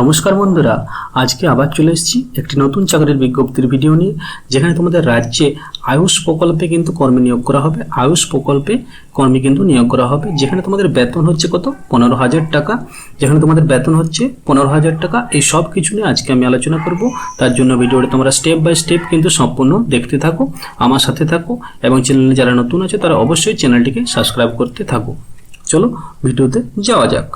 নমস্কার বন্ধুরা, আজকে আবার চলে এসেছি একটি নতুন চাকরির বিজ্ঞপ্তির ভিডিও নিয়ে, যেখানে তোমাদের রাজ্যে আয়ুষ প্রকল্পে কিন্তু কর্মী নিয়োগ করা হবে। আয়ুষ প্রকল্পে কর্মী কিন্তু নিয়োগ করা হবে, যেখানে তোমাদের বেতন হচ্ছে কত? পনেরো হাজার টাকা। যেখানে তোমাদের বেতন হচ্ছে পনেরো হাজার টাকা। এই সব কিছু নিয়ে আজকে আমি আলোচনা করব। তার জন্য ভিডিওটা তোমরা স্টেপ বাই স্টেপ কিন্তু সম্পূর্ণ দেখতে থাকো, আমার সাথে থাকো, এবং চ্যানেলে যারা নতুন আছে, তারা অবশ্যই চ্যানেলটিকে সাবস্ক্রাইব করতে থাকো। চলো, ভিডিওতে যাওয়া যাক।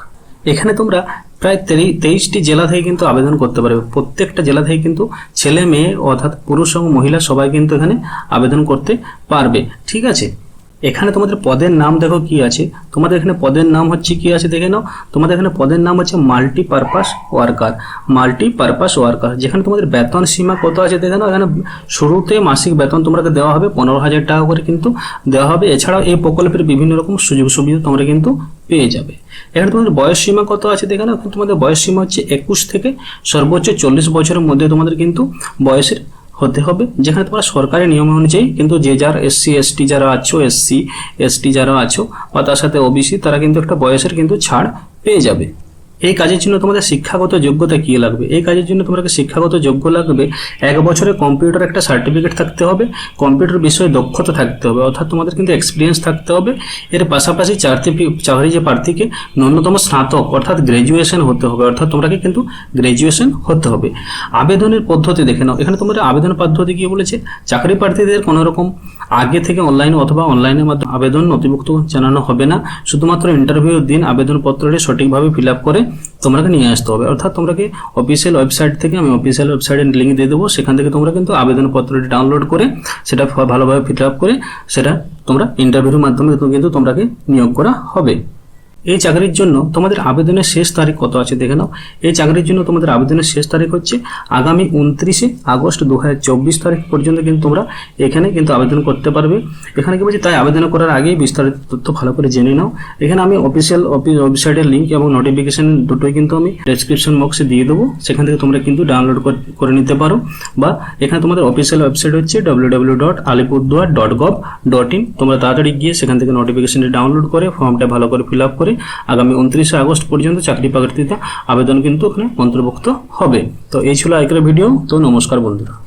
এখানে তোমরা প্রায় তেই- তেইশটি জেলা থেকে কিন্তু আবেদন করতে পারবে। প্রত্যেকটা জেলা থেকে কিন্তু ছেলে, মেয়ে অর্থাৎ পুরুষ এবং মহিলা সবাই কিন্তু এখানে আবেদন করতে পারবে। ঠিক আছে? এখানে তোমাদের পদের নাম দেখো কি আছে। তোমাদের এখানে পদের নাম হচ্ছে কি আছে দেখে নাও। তোমাদের এখানে পদের নাম হচ্ছে multi purpose worker multi purpose worker যেখানে তোমাদের বেতন সীমা কত আছে দেখে নাও। এখানে শুরুতে মাসিক বেতন তোমাকে দেওয়া হবে, পনেরো হাজার টাকা করে কিন্তু দেওয়া হবে। এছাড়াও এই প্রকল্পের বিভিন্ন রকম সুযোগ সুবিধা তোমরা কিন্তু পেয়ে যাবে। এখানে তোমাদের বয়স সীমা কত আছে দেখে না তোমাদের বয়স সীমা হচ্ছে একুশ থেকে সর্বোচ্চ চল্লিশ বছরের মধ্যে তোমাদের কিন্তু বয়সের হতে হবে। যেখানে তোমরা সরকারি নিয়ম অনুযায়ী কিন্তু যে যার এসসি এসটি যারা আছো এসসি এসটি যারা আছো বা তার সাথে ওবিসি তারা কিন্তু একটা বয়সের কিন্তু ছাড় পেয়ে যাবে। এই কাজের জন্য তোমাদের শিক্ষাগত যোগ্যতা কি লাগবে? এই কাজের জন্য তোমাকে শিক্ষাগত যোগ্য লাগবে এক বছরে কম্পিউটার একটা সার্টিফিকেট থাকতে হবে, কম্পিউটার বিষয়ে দক্ষতা থাকতে হবে, অর্থাৎ তোমাদের কিন্তু এক্সপিরিয়েন্স থাকতে হবে। এর পাশাপাশি চাকরি যে প্রার্থীকে ন্যূনতম স্নাতক, অর্থাৎ গ্র্যাজুয়েশন হতে হবে, অর্থাৎ তোমাকে কিন্তু গ্র্যাজুয়েশন হতে হবে। আবেদনের পদ্ধতি দেখে নাও। এখানে তোমাদের আবেদন পদ্ধতি কি বলেছে? চাকরি প্রার্থীদের কোনো রকম আগে থেকে অনলাইনে অথবা অনলাইনের মাধ্যমে আবেদন নথিভুক্ত জানানো হবে না। শুধুমাত্র ইন্টারভিউর দিন আবেদনপত্রটি সঠিকভাবে ফিল আপ করে তোমরাকে নিয়ে আসতে হবে। অর্থাৎ তোমরাকে অফিসিয়াল ওয়েবসাইট থেকে আমি অফিসিয়াল ওয়েবসাইটের লিঙ্ক দিয়ে দেবো। সেখান থেকে তোমরা কিন্তু আবেদনপত্রটি ডাউনলোড করে সেটা ভালোভাবে ফিল আপ করে সেটা তোমরা ইন্টারভিউর মাধ্যমে কিন্তু তোমরাকে নিয়োগ করা হবে। এই চাকরির জন্য তোমাদের আবেদনের শেষ তারিখ কত আছে দেখে নাও। এই চাকরির জন্য তোমাদের আবেদনের শেষ তারিখ হচ্ছে আগামী উনত্রিশে আগস্ট দু হাজার চব্বিশ তারিখ পর্যন্ত কিন্তু তোমরা এখানে কিন্তু আবেদন করতে পারবে। এখানে কি বলছি? তাই আবেদন করার আগেই বিস্তারিত তথ্য ভালো করে জেনে নাও। এখানে আমি অফিসিয়াল ওয়েবসাইটের লিঙ্ক এবং নোটিফিকেশন দুটোই কিন্তু আমি ডেসক্রিপশন বক্সে দিয়ে দেবো। সেখান থেকে তোমরা কিন্তু ডাউনলোড করে নিতে পারো। বা এখানে তোমাদের অফিসিয়াল ওয়েবসাইট হচ্ছে W dot Alipurduar dot gov dot in তোমরা তাড়াতাড়ি গিয়ে সেখান থেকে নোটিফিকেশনটি ডাউনলোড করে ফর্মটা ভালো করে ফিল আপ করে আগামী উনত্রিশে আগস্ট পর্যন্ত চাকরি প্রার্থীতে আবেদন কিন্তু ওখানে অন্তর্ভুক্ত হবে। তো এই ছিল আজকের ভিডিও। তো নমস্কার বন্ধুরা।